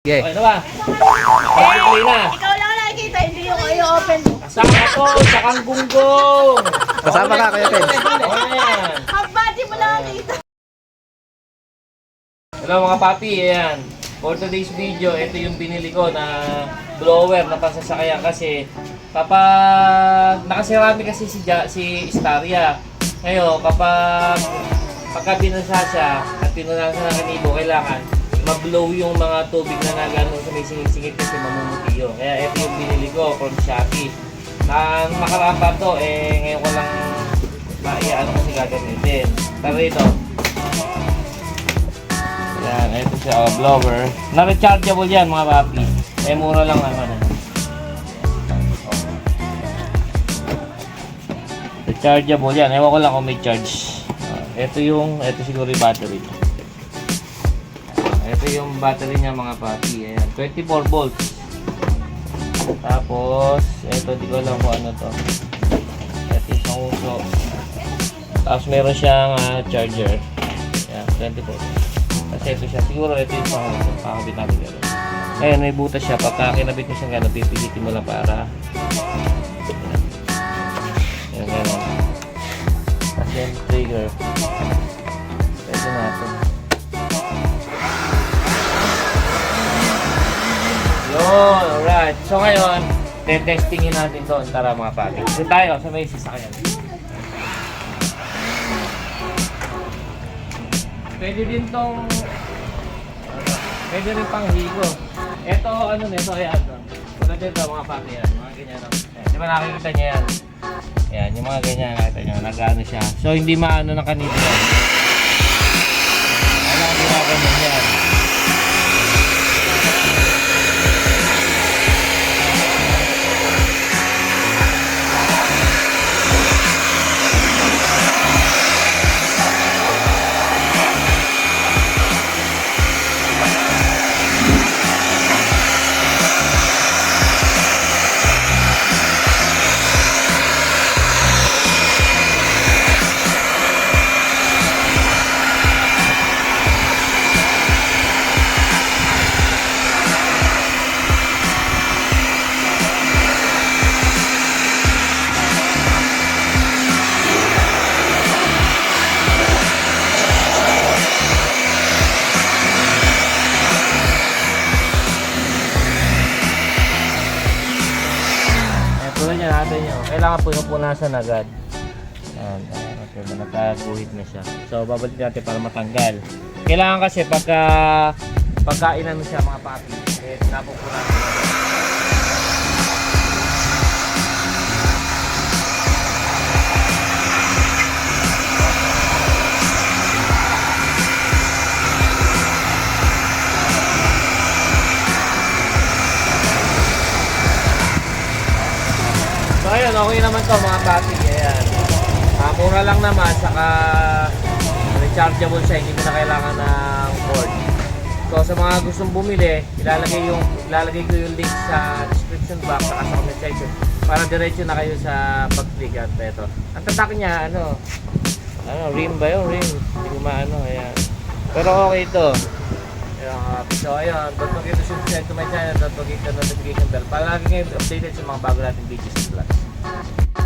Sige. Okay na ba? Okay na. Ikaw lang nakikita, hindi yung i-open. Kasama ko sa kanggunggong. Kasama ka. Okay yan. Ang body mo lang nakikita. Hello mga papi, ayan. For today's video, ito yung binili ko na blower na pansasakyan kasi kapag nakasirami kasi si, ja, si Staria. Ngayon, kapag pagka binasa siya at pinunasan ng kanibo, kailangan mag-blow yung mga tubig na nagano sa may singit-singit kasi mamumuti yun. Kaya ito yung binili ko from Shopee. Na nakaraan pa to, eh ngayon ko lang maiano kasi gagamitin. Pero ito, yan, ito siya, oh, blower. Na-rechargeable yan mga papi. Eh, mura lang naman. Eh. Rechargeable yan. Ewan ko lang kung may charge. Ah, ito yung, ito siguro yung battery. Ah, ito yung battery niya mga papi. Ayan, 24 volts. Tapos, ito di ko alam kung ano to. Ito yung uso. Tapos meron siyang ah, charger. Ayan, 24 volts. Kasi ito siya, siguro ito yung pang pakabit natin. Ngayon, may butas siya. Pagka kinabit mo siya gano'n, pipilitin mo lang para Yun, alright. So ngayon, testingin natin to. Tara mga pati. Kasi tayo sa may sasakyan. Pwede din tong Pwede rin pang higo. Ito ano nito ayan. Wala dito mga pati yan. Mga ganyan. Di ba nakikita niya yan? Ayan, yung mga ganyan nakita niyo. Nag-ano siya. So hindi maano ng kanito natin yun. Kailangan punupunasan agad. Ayan, ayan, okay, na nagkaguhit na siya. So, babalik natin para matanggal. Kailangan kasi pagka pagka inano siya mga papi, eh, napupunasan. So ayun, okay naman to mga papi. Ayan. Ah, mura lang naman, saka rechargeable siya, hindi mo na kailangan ng cord. So sa mga gustong bumili, ilalagay yung ilalagay ko yung link sa description box saka sa comment section para diretso na kayo sa pag-click at ito. Ang tatak niya, ano, ano, rim ba yun? Rim. Hindi ko maano, ayan. Pero okay ito. Uh, so ayun, don't forget to subscribe to my channel, don't forget to notification bell para lagi kayo updated sa mga bago nating videos at vlogs.